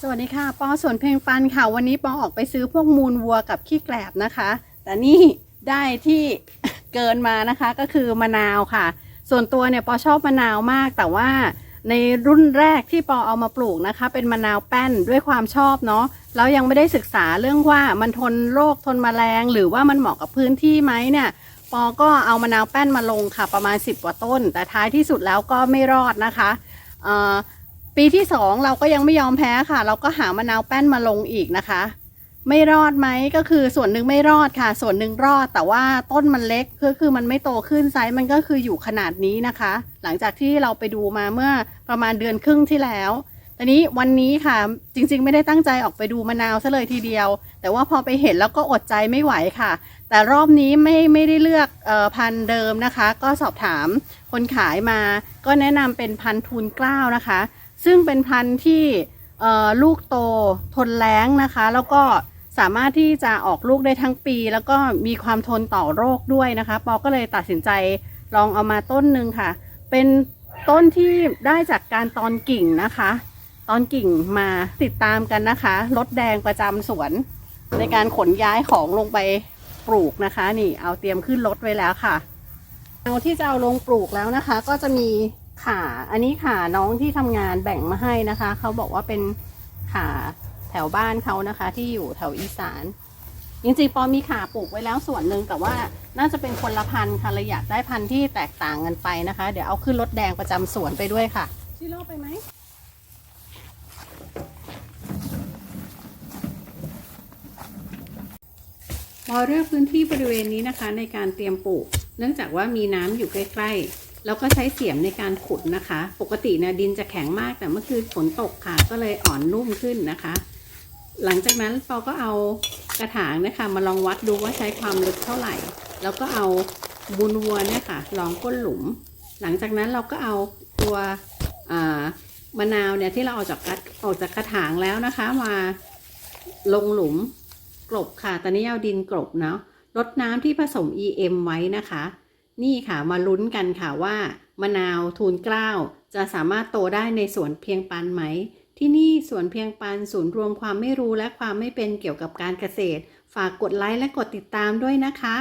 สวัสดีค่ะปอสวนเพลงปันค่ะ วันนี้ปอออกไปซื้อพวกมูลวัวกับขี้แกลบนะคะ แต่นี่ได้ที่เกินมานะคะก็คือมะนาวค่ะ ส่วนตัวเนี่ยปอชอบมะนาวมาก แต่ว่าในรุ่นแรกที่ปอเอามาปลูกนะคะ เป็นมะนาวแป้นด้วยความชอบเนาะแล้วยังไม่ได้ศึกษาเรื่องว่ามันทนโรคทนแมลง หรือว่ามันเหมาะกับพื้นที่ไหมเนี่ยปอก็เอามะนาวแป้นมาลงค่ะ ประมาณ 10 กว่าต้น แต่ท้ายที่สุดแล้วก็ไม่รอดนะคะเอ่อ ปีที่สองเราก็ยังไม่ยอมแพ้ค่ะ เราก็หามะนาวแป้นมาลงอีกนะคะ ไม่รอดไหมก็คือส่วนหนึ่งไม่รอดค่ะ ส่วนหนึ่งรอดแต่ว่าต้นมันเล็กก็คือมันไม่โตขึ้นไซส์มันก็คืออยู่ขนาดนี้นะคะ หลังจากที่เราไปดูมาเมื่อประมาณเดือนครึ่งที่แล้ว ตอนนี้วันนี้ค่ะจริงๆ ไม่ได้ตั้งใจออกไปดูมะนาวซะเลยทีเดียว แต่ว่าพอไปเห็นแล้วก็อดใจไม่ไหวค่ะ แต่รอบนี้ไม่ไม่ได้เลือกออพันธุ์เดิมนะคะ ก็สอบถามคนขายมา ก็แนะนำเป็นพันธุ์ทูนกล้าวนะคะ ซึ่งเป็นพันธุ์ที่ลูกโตทนแล้งนะคะ แล้วก็สามารถที่จะออกลูกได้ทั้งปี แล้วก็มีความทนต่อโรคด้วยนะคะปอก็เลยตัดสินใจลองเอามาต้นหนึ่งค่ะ เป็นต้นที่ได้จากการตอนกิ่งนะคะ ตอนกิ่งมาติดตามกันนะคะ รถแดงประจำสวน ในการขนย้ายของลงไปปลูกนะคะ นี่เอาเตรียมขึ้นรถไว้แล้วค่ะเอาที่จะเอาลงปลูกแล้วนะคะ ก็จะมีขาอันนี้ขาน้องที่ทำงานแบ่งมาให้นะคะ เขาบอกว่าเป็นขาแถวบ้านเขานะคะ ที่อยู่แถวอีสานจริงๆปอมีขาปลูกไว้แล้วส่วนหนึ่งแต่ว่าน่าจะเป็นคนละพันธุ์ค่ะเลยอยากได้พันธุ์ที่แตกต่างกันไปนะคะ เดี๋ยวเอาขึ้นรถแดงประจำสวนไปด้วยค่ะชิโร่ไปไหม พอเลือกพื้นที่บริเวณนี้นะคะ ในการเตรียมปลูก เนื่องจากว่ามีน้ำอยู่ใกล้ๆ แล้วก็ใช้เสียมในการขุดนะคะ ปกตินี่ยดินจะแข็งมากแต่เมื่อคืนฝนตกค่ะ ก็เลยอ่อนนุ่มขึ้นนะคะ หลังจากนั้นปอก็เอากระถางนะคะ มาลองวัดดูว่าใช้ความลึกเท่าไหร่ แล้วก็เอาบุญวัวเนี่ยค่ะลองก้นหลุม หลังจากนั้นเราก็เอาตัวมะนาวเนี่ยที่เราออกจากออกจากกระถางแล้วนะคะ มาลงหลุม กลบค่ะ ตอนนี้เอาดินกลบเนาะลดน้ำที่ผสม EM ไว้นะคะ นี่ค่ะมาลุ้นกันค่ะว่ามะนาวทูนเกล้าจะสามารถโตได้ในสวนเพียงปันไหม ที่นี่สวนเพียงปันศูนย์รวมความไม่รู้และความไม่เป็นเกี่ยวกับการเกษตร ฝากกดไลค์และกดติดตามด้วยนะคะ